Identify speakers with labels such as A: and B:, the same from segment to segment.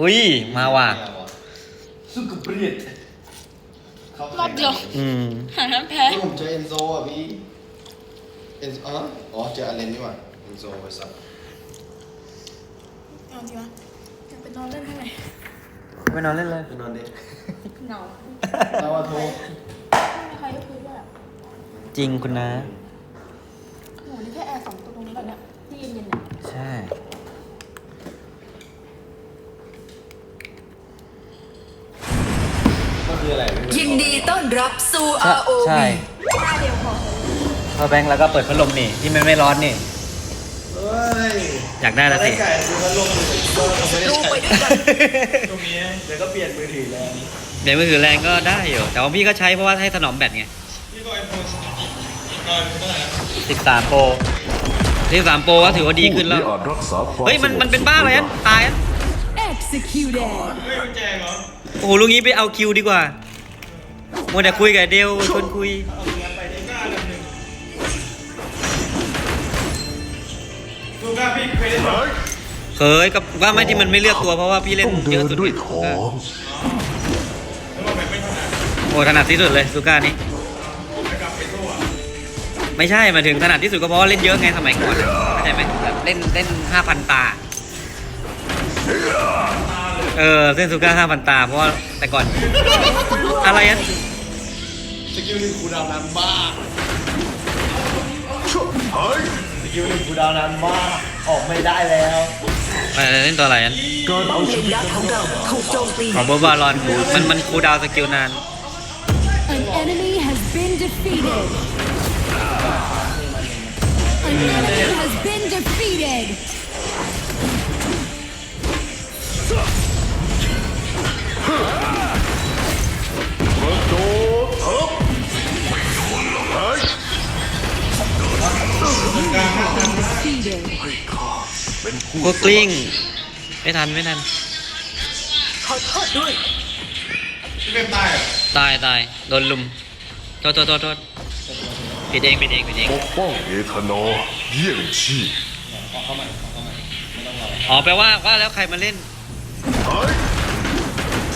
A: อุ้ยมาว่ะ
B: สุกเปรียด
C: รอบเดียว
A: อืม
C: หาน้ำแพ้
B: ผมเจอเอนโซอะพี่เอนโซอ๋ออ๋อเจออเลนนี่หว่าเอนโซไปสับ
C: เอาจริงวะจะไปนอนเล่นข้างใน
A: ไปนอนเล่นเลย
B: ไปนอนดิ
C: เหงา
B: เราว่าโทร
C: ไม่มีใครได้คุยด้วยอะ
A: จริงคุณนะ
C: น
D: ดีต้อนรับสู่
A: ใช่
D: ROV
A: ใช่
C: หน้าเดียวพอ
A: พอแบงค์แล้วก็เปิดพัดลมนี่ที่มันไม่ร้อนนี่
B: เฮ้ย
A: อยากได้ละสิ
B: ไก่คือมันลงอยู่ก็ไม่ได้
D: ดู
B: ใช้
D: ไปด้วยกัน
B: ตรงนี้เดี๋ยวก็เปลี่ยนมือถือแล้วนี่
A: เดี๋ยวมือถือแรงก็ได้อยู่ แต่ว่าพี่ก็ใช้เพราะว่าให้ถนอมแบตไงสิบสามโปรสิบสามโปรก็ถือว่าดีขึ้นแล้ว
E: ผู้ที่อาจรักษาความ
A: เฮ้ย มันมันเป็นบ้าอะไรอันตายอัน
F: Executed.
A: โอ้โหลุงนี้ไปเอาคิวดีกว่า มัวแต่คุยกับเดลชวนคุยเคยกับว่าไม่ที่มันไม่เลือกตัวเพราะว่าพี่เล่น
E: ต้อง
A: เย
E: เดิ
A: อะ
E: น
A: สุด
E: ด้วย
A: ใน
E: ข
A: ซู
E: อ
A: ก้างโอ้ถนัดที่สุดเลยซูก้านี้ไม่ใช่หมายถึงถนัดที่สุดก็เพราะว่าเล่นเยอะไงสมัยก่อนอะเข้าใจไหมแบบเล่นเล่นห้าพันตาเออเล่นซูก้าห้าพันตาเพราะว่าแต่ก่อนอะไรอะ
B: ส กิลหนึ่งคูลดาวน์นานมาก
E: เฮ้ย
B: สกิลหนึ่งคูลดาวน์นานมาก ออกไม่ได้แล้ว
A: อะไรเล่นตัวอะไรอัน
E: การ
D: ป้อ
E: เอา
D: มเล
E: ชี
D: น
E: วิต
D: ดักของเราถูกโจมตี
A: ของเบอร์บาลอนมันมันคูลดาวน์สกิลนาน
F: An enemy has been defeated.
E: ให้ข้าเป็นผู้
A: พวกกลิ้ง ไม่ทันไม่ทัน
D: ขอโทษด้วย
A: ตายตายโดนลุมโทษโทษโทษโทษปิดเองปิดเองปิดเอง
E: ปกป้องเอธานอลเยี่ยงชีพ
A: อ๋อแปลว่าว่าแล้วใครมาเล่น
E: เฮ้ย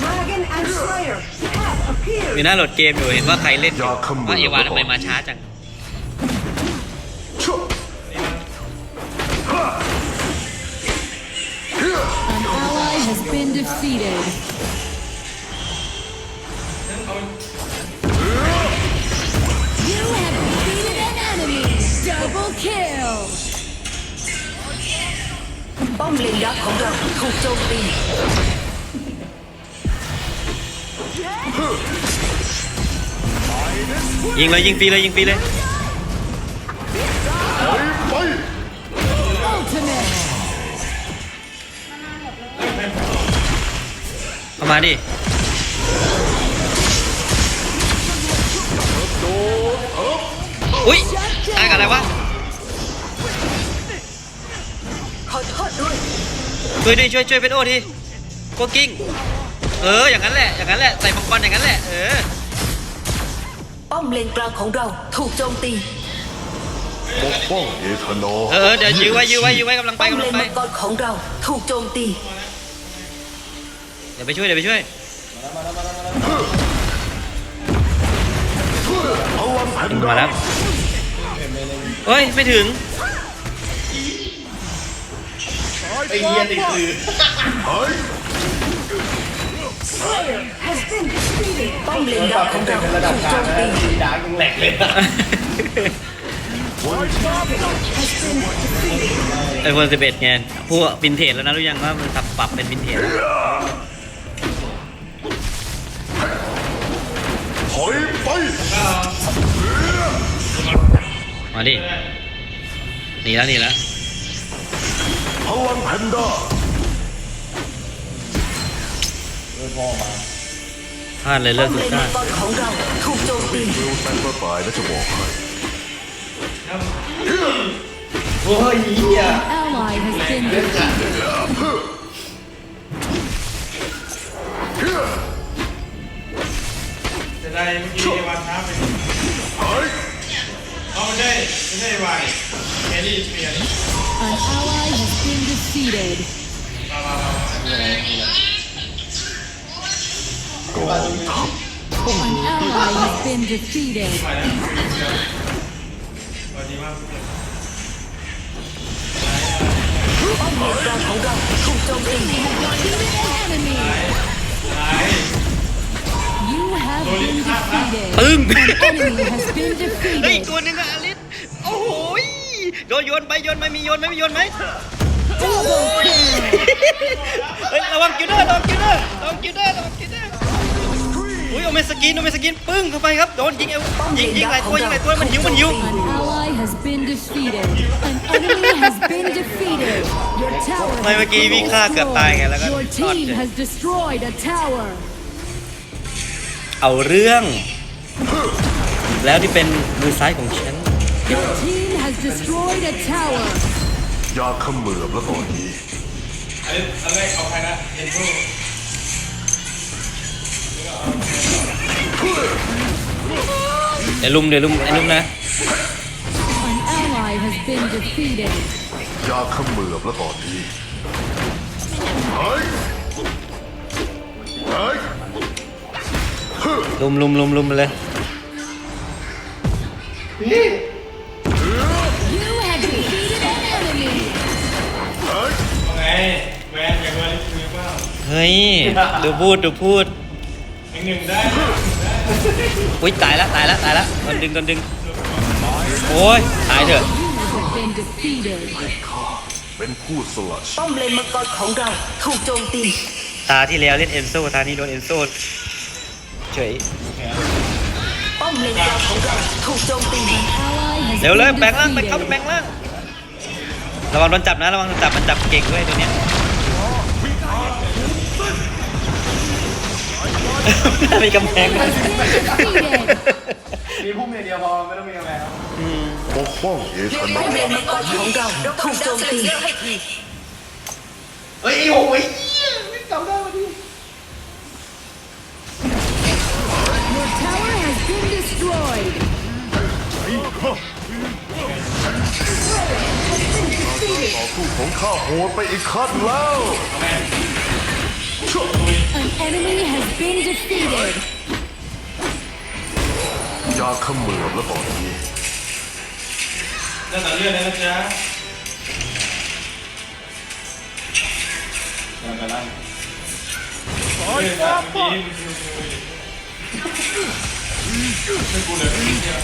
D: Dragon and Slayer have appeared
A: มีหน้าโหลดเกมอยู่เห็นว่าใครเล่นอยู่ว่าเอวาทำไมมาช้าจัง
F: has been defeated. You have defeated an enemy. Double kill.
D: ป้อมเลนดักของเราถูกา
A: มาดิอุ้ยตายกับอะไรวะ
D: ขอโทษด้วย
A: ช่วยดิช่วยช่วยเป็นโอทีโกกิ้งเอออย่างนั้นแหละอย่างนั้นแหละใส่มังกรอย่างนั้นแหละเออ
D: ป้อมเลนกลางของเราถูกโจมตี
E: ปกป้องเอธานอล
A: เออเออเดี๋ยวยื้อไว้ยื้อไว้ยื้อไว้กำลังไป
D: ป้อม
A: กำ
D: เล
A: ลัง
D: น
A: ไป
D: มังกรของเราถูกโจมตี
A: เดี๋ยวไปช่วยเดี๋ยวไปช่วย
E: พลังแผ่นดิน
A: มาแล้วเฮ้ยไม่ถึง
B: ไอ้เหี้ยติดคือ
E: เฮ้ย
D: ป้อมเลนดักของเรา
B: เป็นระดับ
D: ถูก
B: ก
D: โจ
B: ลาง
D: ม
B: แล้
D: ตี
B: วดาร์กยังแหลกเลยอะ
A: ไอโฟนสิบเอ็ดไงพวกวินเทจแล้วนะรู้ยังว่ามันปรับปรับเป็นวินเทจแล้ว
E: ถอยไป
A: มาดิหนีแล้วหนีแล้ว
E: พลังแพนด้า
A: พลาดเลยเลิ
D: ป้อกม
A: สุ
D: เล
A: ด
D: น
A: ท้า
D: มังกรของเราถูกโจมตี
E: เร็วแซงก็ตายแล้วจะบอกให้
B: โอ้ยเหี้ย
F: Ally has been defeated.
G: แครี่เปลี่ยน
F: An ally has been defeated.
G: มามามา
F: An ally has been defeated.
G: ไปแล้วสวัสดีมาก
D: ป้อมเลนกลางของเราถูกโจมตี
F: Enemy. You have been defeated.
A: ปึ้ง
F: Enemy has
A: นโยนไปโยนไหมมีโยนไหมมีโยนไหม
F: Double kill.
A: เฮ้ยระวังกิลเดอร์ระวังกิลเดอร์ระวังกิลเดอร์ระวังกิลเดอร์อุ้ยโอเมสกินโอเมสกินปึ้งเข้าไปครับโดนยิงเอวยิงยิงหลายตัวยิงหลายตัวมันหิวมันหิว
F: An ally has been defeated. An enemy has been defeated. Your tower
A: ทำไมเมื่อกี้วิ่งฆ่าเกือบตายไงแล้วก็
F: Your
A: รอด
F: team
A: เลย
F: has destroyed a tower.
A: เอาเรื่อง แล้วที่เป็นมือซ้ายของฉัน
F: Your team has destroyed a tower.
E: อยาเขมือบแล้วตอนนี้
G: อันนี้อันแรกเอาใครนะเอ็นโซ
A: เดี๋ยวลุมเดี๋ยวลุมไอ้ลุมนะ
F: An ally has been defeated.
E: อยาเขมือบแล้วตอนนี้เฮ้ยเฮ้ย
A: ลุมลุมลุมลุมไปเลย
F: You
A: ฮ้ย ดูพูด ดูพูด
G: หนึ่งหนึ่งได้
A: อุ้ยตายแล้วตายแล้วตายแล้วโดนดึงโดนดึง โอ้ยตายเถอะ
F: You have been defeated.
E: ข้าเป็นผู้สลัด
D: ป้อมเลนมังกรของเราถูกโจมตี
A: ตาที่แล้วเล่นเอนโซตานี้โดนเอนโซเฉย
D: ป้อมเลนกลางของเราถูกโจมตี
F: Ally has
A: เร็วเลย
F: been
A: แปลงร่างไปเข้าไปแปล
F: defeated.
A: งร่าง ระวังโดนจับนะ ระวังโดนจับมันจับเก่งด้วยตัวเนี้ย มีกำแพงด้วย
F: Defeated.
B: มีพุ่มอย่างเดียวพอไม่ต้องมีอะไรครับ
E: ปกป้องเอธ
D: ป้
E: นา
D: อมเลนมังกรของเราถูกโจมตี
B: เฮ้ยโอ้ยไม่จำได้พอดี
F: Your tower has been destroyed.
E: ต่อสู้ของข้าโหดไปอีกขั้นแล้ว
F: defeated.
E: อยาเขมือบแล้วตอนนี้
G: นั่นแต่เรื่องนั้นนะจ๊ะเดี๋ยวไปลั่นโอ้ยฟ้าฟ้าไม่กูเลยไม่เดียว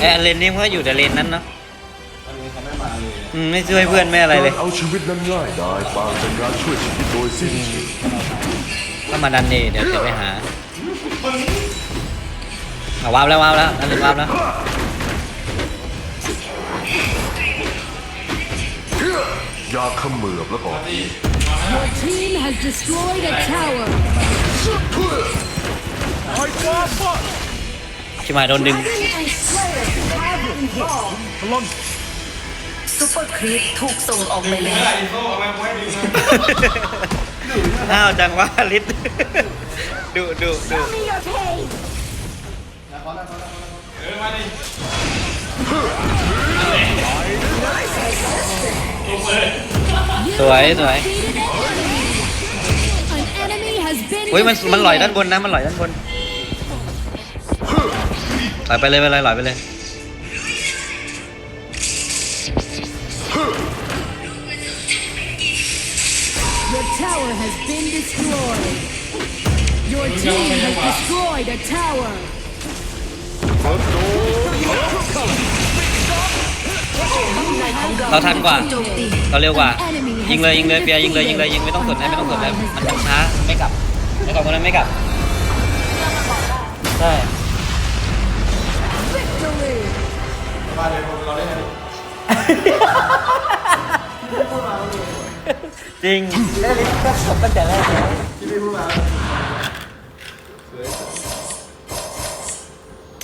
A: ไอ้เลนนี่มันก็อยู่แต่เลนนั้นเนาะอืมไม่ช่วยเพื่อนไม่อะไรเลย
E: การเอาชีวิตนั้นง่ายดายปางเป็นการช่วยชีวิตโดยสิ้นเชิง
A: ถ้ามาดันนี่เดี๋ยวจะไปหาเอาวาบแล้ววาบแล้วนั่นเลนวาบแล้ว
E: อยาเขมือบแล้วตอนนี้
F: Your team has destroyed a tower.
A: ชิมายโดนดึง
D: ซุปเปอร์ครีปถูกส่งออกไปแล้ว
G: เอ็นโซเอามาไว้ดูนะ
A: อ้าวจังว่าลิศดูดูดู
G: เออมาดิ
A: สวยสวย
F: An enemy has been
A: อุ้ยมันมันลอยด้าน
F: defeated.
A: บนนะ มันลอยด้านบน ลอยไปเลยไปเลยลอยไปเลย
F: Your tower has been destroyed. Your team has destroyed a tower.
A: เราทันกว่า
D: โจมตี
A: เราเร็วกว่า ยิงเลยยิงเลยเปียยิงเลยยิงเลยยิงไม่ต้องสนเลยไม่ต้องสนเลยมันยังช้าไม่กลับไอ้สองคนนั้นไม่กลับใช่
B: มาเลยเราได้ไง
A: จริงได้ลิศก็จบตั้งแต่แรกแล้ว
B: ที่พี่พูดมา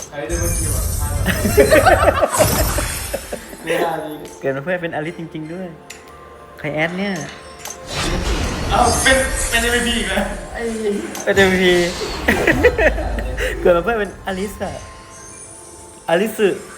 B: ใครได้มาคิวอะไม่ได้ดี
A: เกิดมาเพื่อเป็นอลิสจริง ๆ ด้วย ใครแอดเนี่ย
G: เอ้าเป็นเป็นยังไม่ดีอีกแล้ว
A: เป็น MVP เกิดมาเพื่อเป็นอลิสอะอลิสึ